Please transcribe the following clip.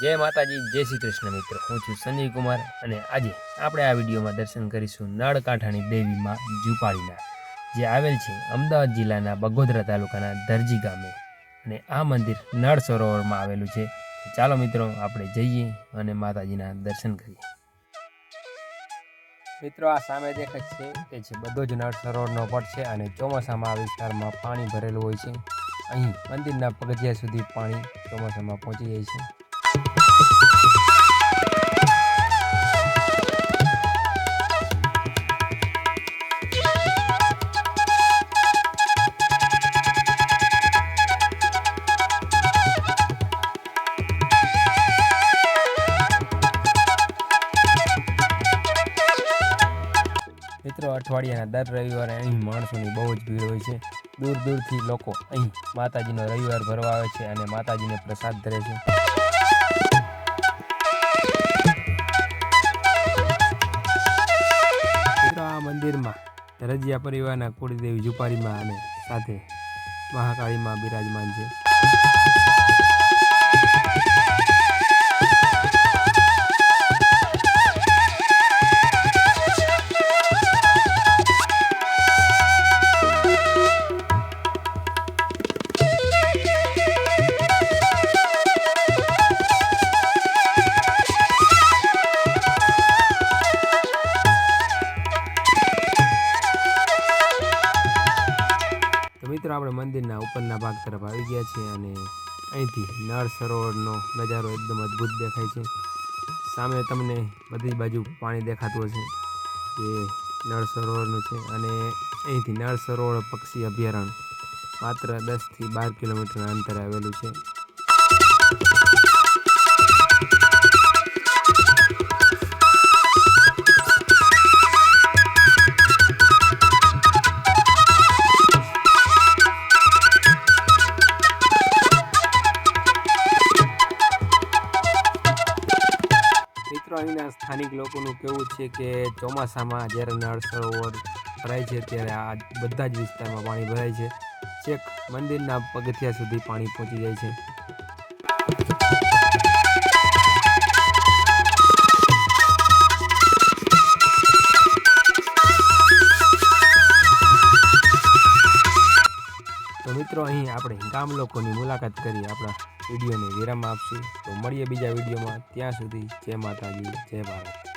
જય માતાજી, જય શ્રી કૃષ્ણ મિત્રો. હું છું સંજય કુમાર અને આજે આપણે આ વિડીયોમાં દર્શન કરીશું નળકાંઠાની દેવીમાં જુપાળીના જે આવેલ છે અમદાવાદ જિલ્લાના બગોદરા તાલુકાના દરજી ગામે. અને આ મંદિર નળ સરોવરમાં આવેલું છે. ચાલો મિત્રો, આપણે જઈએ અને માતાજીના દર્શન કરીએ. મિત્રો, આ સામે દેખાય છે તે છે બધો જ નળ સરોવરનો પટ છે અને ચોમાસામાં આ વિસ્તારમાં પાણી ભરેલું હોય છે. અહીં મંદિરના પગથિયા સુધી પાણી ચોમાસામાં પહોંચી જાય છે. મિત્રો, અઠવાડિયાના દર રવિવારે અહીં માણસોની બહુ જ ભીડ હોય છે. દૂર દૂરથી લોકો અહીં માતાજીનો રવિવાર ભરવા આવે છે અને માતાજીને પ્રસાદ ધરે છે. આ મંદિરમાં રજિયા પરિવારના કુળદેવી જુપારીમાં અને સાથે મહાકાળીમાં બિરાજમાન છે. મિત્રો, આપણે મંદિરના ઉપરના ભાગ તરફ આવી ગયા છીએ અને અહીંથી નળ સરોવરનો નજારો એકદમ અદ્ભુત દેખાય છે. સામે તમને બધી બાજુ પાણી દેખાતું હશે જે નળ સરોવરનું છે અને અહીંથી નળ સરોવર પક્ષી અભયારણ્ય માત્ર દસથી બાર કિલોમીટરના અંતરે આવેલું છે. અહીંના સ્થાનિક લોકોનું કેવું છે કે ચોમાસામાં જ્યારે નળ સરોવર ભરાય છે ત્યારે આ બધા જ વિસ્તારમાં પાણી ભરાય છે. છેક મંદિરના પગથિયા સુધી પાણી પહોંચી જાય છે. તો મિત્રો, અહીં આપણે ગામ લોકોની મુલાકાત કરી આપણા વિડીયોને વિરામ આપશું. તો મળીએ બીજા વિડીયોમાં. ત્યાં સુધી જય માતાજી જય ભારત.